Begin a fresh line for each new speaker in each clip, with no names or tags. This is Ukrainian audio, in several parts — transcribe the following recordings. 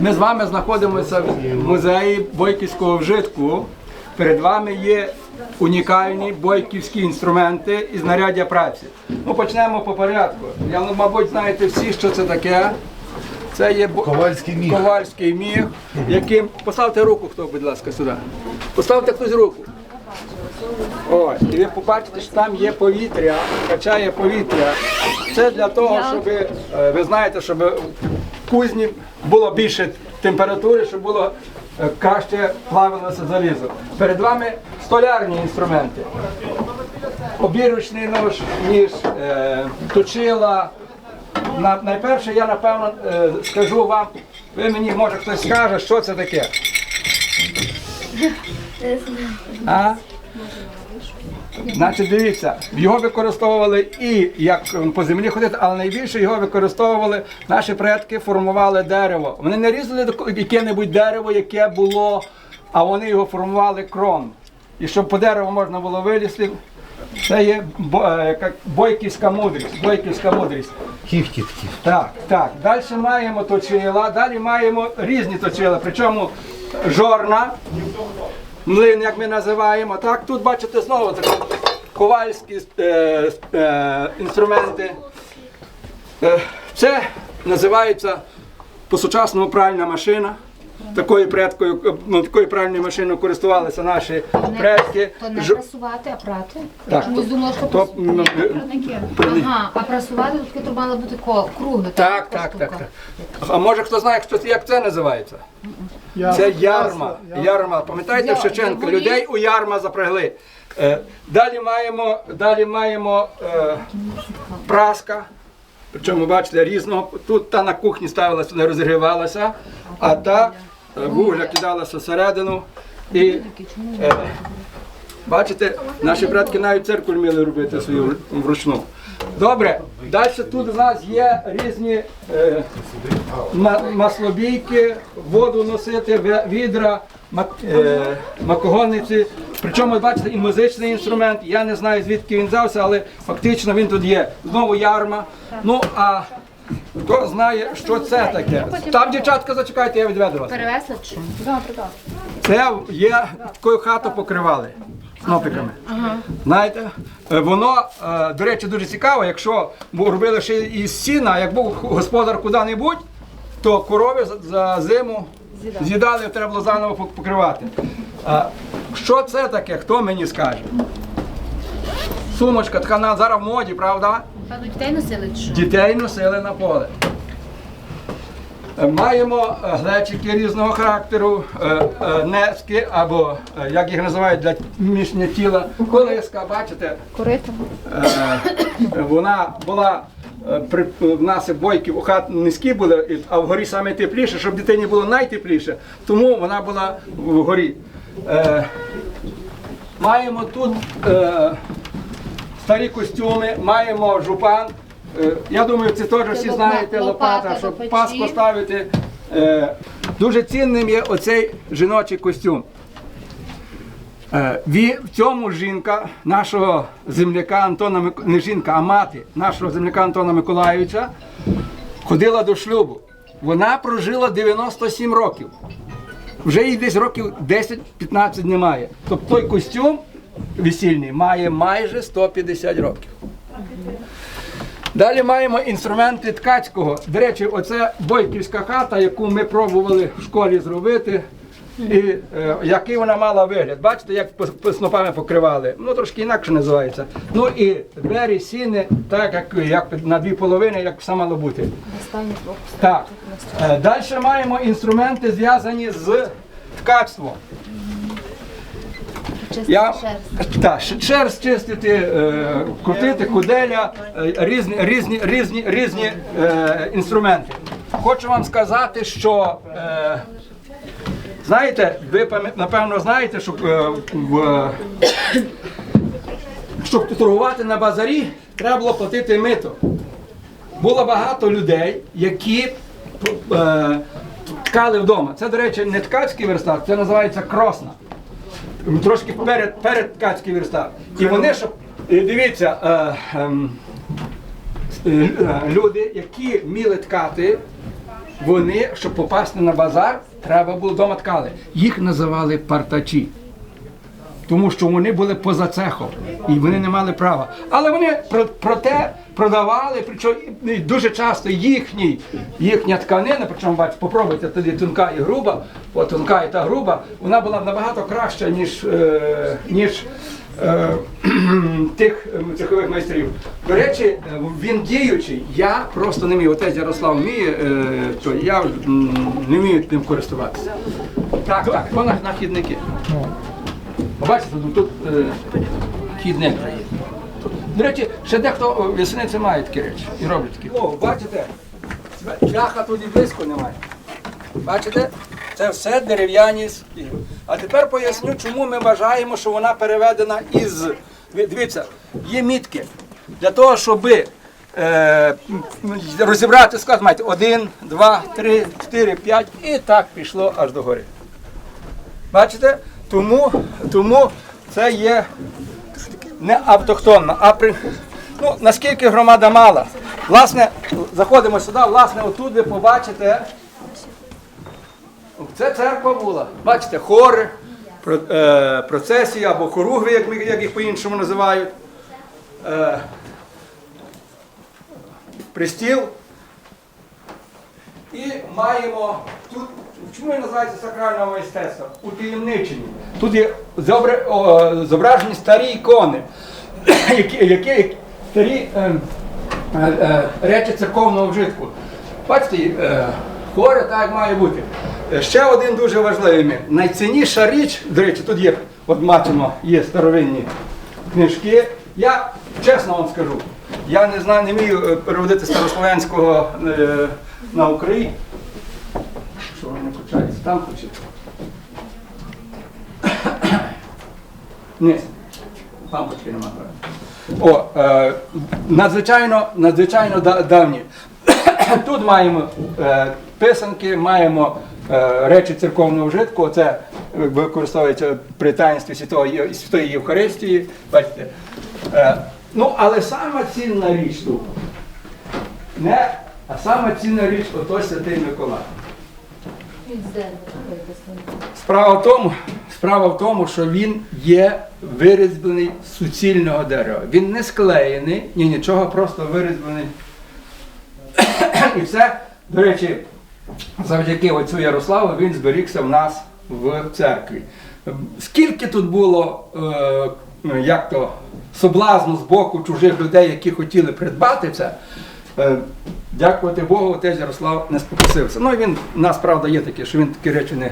Ми з вами знаходимося в музеї бойківського вжитку. Перед вами є унікальні бойківські інструменти і знаряддя праці. Ну, почнемо по порядку. Я, ну, мабуть, знаєте всі, що це таке. Це є бо-
Ковальський міг.
ковальський міг, яким. Поставте руку, хто, будь ласка, сюди. Поставте хтось руку. Ось, і ви побачите, що там є повітря, качає повітря. Це для того, щоб е, ви знаєте, щоб кузні було більше температури, щоб було е, краще плавилося залізо. Перед вами столярні інструменти. Обіручний нож, ніж, е, точила. На, найперше я напевно е, скажу вам, ви мені може хтось скаже, що це таке. А? Значить, дивіться, його використовували і як по землі ходити, але найбільше його використовували наші предки, формували дерево. Вони не різали яке-небудь дерево, яке було, а вони його формували крон. І щоб по дереву можна було вилізти, це є е, бойківська мудрість. Бойківська мудрість.
Кіхті.
Так, так. Далі маємо точила, далі маємо різні точила, причому жорна, млин, як ми називаємо. Так, тут бачите знову такі ковальські е, е, інструменти. Е, це називається по-сучасному пральна машина. Такою предкою, е, ну, такою пральною машиною користувалися наші предки.
То не
Ж-
прасувати, а прати.
Так.
Чомусь думала, що
То,
прасувати.
м, е,
Ага, а прасувати тут таке то мало бути кругле.
Так,
така
так, так,
штука.
так. А може хто знає, що це- як це називається? Це ярма. Ярма. Пам'ятаєте в Шевченка?
Ярмолі.
Людей у ярма запрягли. Е, Далі маємо, далі маємо е, праска. Причому, бачите, різного. Тут та на кухні ставилася, не розігрівалася, а та е, вугля кидалася всередину. І е, бачите, наші предки навіть циркуль вміли робити свою вручну. Добре, далі тут у нас є різні е, маслобійки, воду носити, відра, мак, е, макогонниці. Причому, бачите, і музичний інструмент. Я не знаю, звідки він взявся, але фактично він тут є. Знову ярма. Ну, а хто знає, що це таке? Там, дівчатка, зачекайте, я відведу вас.
Перевесли чи?
Це є такою хату покривали снопиками. Знаєте, е, воно, е, до речі, дуже цікаво, якщо робили ще із сіна, як був господар куди-небудь, то корови за, зиму з'їдали, треба було заново покривати. Що це таке? Хто мені скаже? Сумочка така зараз в моді, правда?
Дітей носили чи що?
Дітей носили на поле. Е, Маємо е, глечики різного характеру, е, нески або, як їх називають для вміщення тіла, колиска, бачите?
Курити.
Е, Вона була в нас бойки у хат низькі були, а вгорі саме тепліше, щоб дитині було найтепліше, тому вона була вгорі. Маємо тут старі костюми, маємо жупан. Е, Я думаю, це теж всі знаєте, лопата, щоб пас поставити. Е, Дуже цінним є оцей жіночий костюм. Е, В цьому жінка нашого земляка Антона не жінка, а мати нашого земляка Антона Миколайовича ходила до шлюбу. Вона прожила 97 років. Вже їй десь років 10-15 немає. Тобто той костюм весільний має майже 150 років. Далі маємо інструменти ткацького. До речі, оце бойківська хата, яку ми пробували в школі зробити. І е, який вона мала вигляд. Бачите, як снопами покривали. Ну трошки інакше називається. Ну і двері, сіни, так як, як на дві половини, як все мало бути. Так. Е, Далі маємо інструменти зв'язані з ткацтвом.
Чисто
Я
шерсть.
так, ш- шерсть чистити, е, крутити, куделя, е, різні, різні, різні, різні е, інструменти. Хочу вам сказати, що е, знаєте, ви напевно знаєте, що е, в, щоб торгувати на базарі, треба було платити мито. Було багато людей, які е, ткали вдома. Це, до речі, не ткацький верстат, це називається кросна трошки перед, перед ткацький верстат. І вони, щоб е, дивіться, е, ем, е, е, люди, які вміли ткати, вони, щоб попасти на базар, треба було дома ткали. Їх називали партачі. Тому що вони були поза цехом і вони не мали права. Але вони про, проте продавали, причому дуже часто їхній, їхня тканина, причому бачите, попробуйте тоді тонка і груба, от тонка і та груба, вона була набагато краща, ніж, е, ніж е, тих е, цехових майстрів. До речі, е, він діючий, я просто не вмію. Отець Ярослав вміє, е, то я не вмію ним користуватися. Так, так, то на, на хідники. Бачите, тут, тут е, хідник вже є. До речі, ще дехто о, в'ясниці має такі речі і роблять такі. О, бачите, ляха тут близько немає. Бачите? Це все дерев'яні. с- А тепер поясню, чому ми вважаємо, що вона переведена із. Дивіться, є мітки. Для того, щоб е, розібрати склад, маєте один, два, три, чотири, п'ять і так пішло аж до гори. Бачите? Тому, тому це є не автохтонно, а при. Ну, наскільки громада мала. Власне, заходимо сюди, власне, отут ви побачите. Це церква була. Бачите, хори, е, процесії або хоругви, як їх по-іншому називають. Е, пристіл. І маємо тут, чому він називається сакральне мистецтво? Утаємничені. Тут є зображені старі ікони, які, які старі е, е, е, речі церковного вжитку. Бачите, е, хори так як має бути. Ще один дуже важливий момент. Найцінніша річ, до речі, тут є, от бачимо, є старовинні книжки. Я чесно вам скажу, я не знаю, не вмію е, переводити старослов'янського е, на Україну. Що вони не включаються? Там включити. Ні, лампочки немає. О, е, надзвичайно, надзвичайно да- давні. Тут маємо е, писанки, маємо е, речі церковного вжитку. Це використовується при таїнстві Святої, Святої Євхаристії. Бачите. Е, ну, але сама цінна річ тут. Не, а сама цінна річ ото Святий Миколай. Справа в тому, справа в тому, що він є вирізблений з суцільного дерева. Він не склеєний, ні нічого, просто вирізблений. І все, до речі, завдяки оцю Ярославу він зберігся в нас в церкві. Скільки тут було, е, як то, соблазну з боку чужих людей, які хотіли придбати це, е, дякувати Богу, отець Ярослав не спокусився. Ну, він, у нас, правда, є таке, що він такі речі не.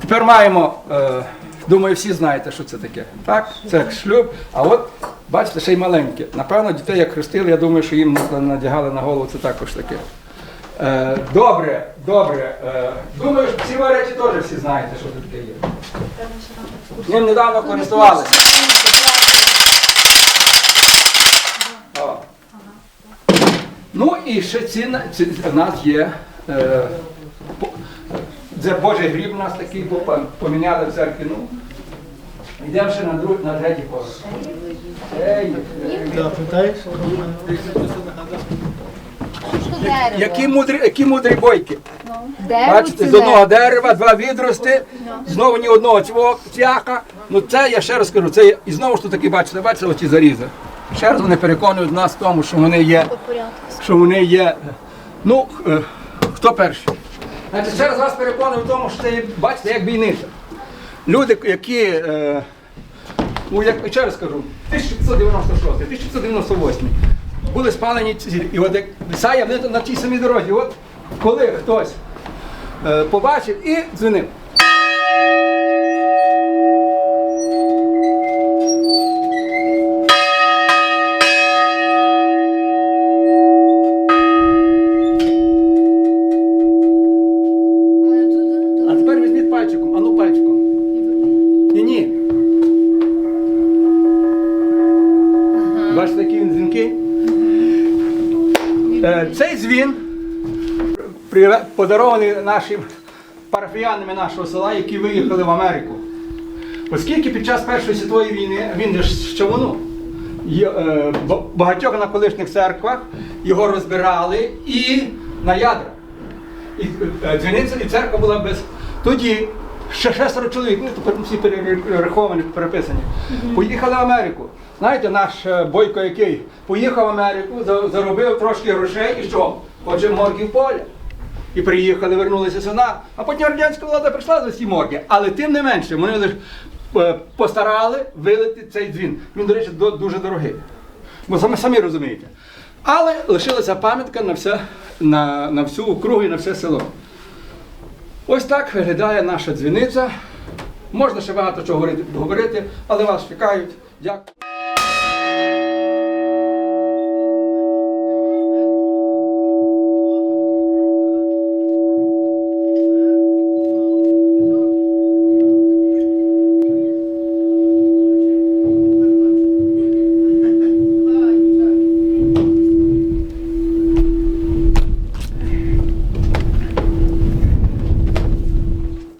Тепер маємо, е, думаю, всі знаєте, що це таке. Так, це шлюб. А от, бачите, ще й маленьке. Напевно, дітей як хрестили, я думаю, що їм надягали на голову це також таке. Е, добре, добре. Е, думаю, що ці речі теж всі знаєте, що це таке є. Ним недавно користувалися. О. Ну і ще ціна, ці, у нас є. Е, по- це Божий гріб у нас такий, бо пом- поміняли в церкві. Ну, йдемо ще на, друг, на третій поверх. Ей, ей. Які мудрі, які мудрі бойки. Бачите, з одного дерева, два відрости, знову ні одного цього цвяха. Ну це я ще раз кажу, це є- і знову ж таки бачите, бачите оці зарізи. Ще раз вони переконують нас в тому, що вони є. Що вони є. Ну, е, хто перший? Значить, ще раз вас переконую в тому, що це бачите, як бійниця. Люди, які. Е, ну, як ще раз кажу, 1596, 1598 були спалені ці. І от як Ісая на тій самій дорозі. От коли хтось е, побачив і дзвонив. Цей дзвін подарований нашим парафіянами нашого села, які виїхали в Америку. Оскільки під час Першої світової війни він ж з е, в багатьох на колишніх церквах його розбирали і на ядра. і е, дзвіниця і церква була без. Тоді ще шестеро чоловік, ну тепер всі перераховані, переписані. Поїхали в Америку. Знаєте, наш е, Бойко який поїхав в Америку, заробив трошки грошей і що? Хоче морги в поле. І приїхали, вернулися сюди. А потім радянська влада прийшла за ці морги. Але тим не менше, вони лише постарали вилити цей дзвін. Він, до речі, дуже дорогий. Бо самі, самі розумієте. Але лишилася пам'ятка на, на, на всю округу і на все село. Ось так виглядає наша дзвіниця. Можна ще багато чого говорити, але вас чекають. Дякую.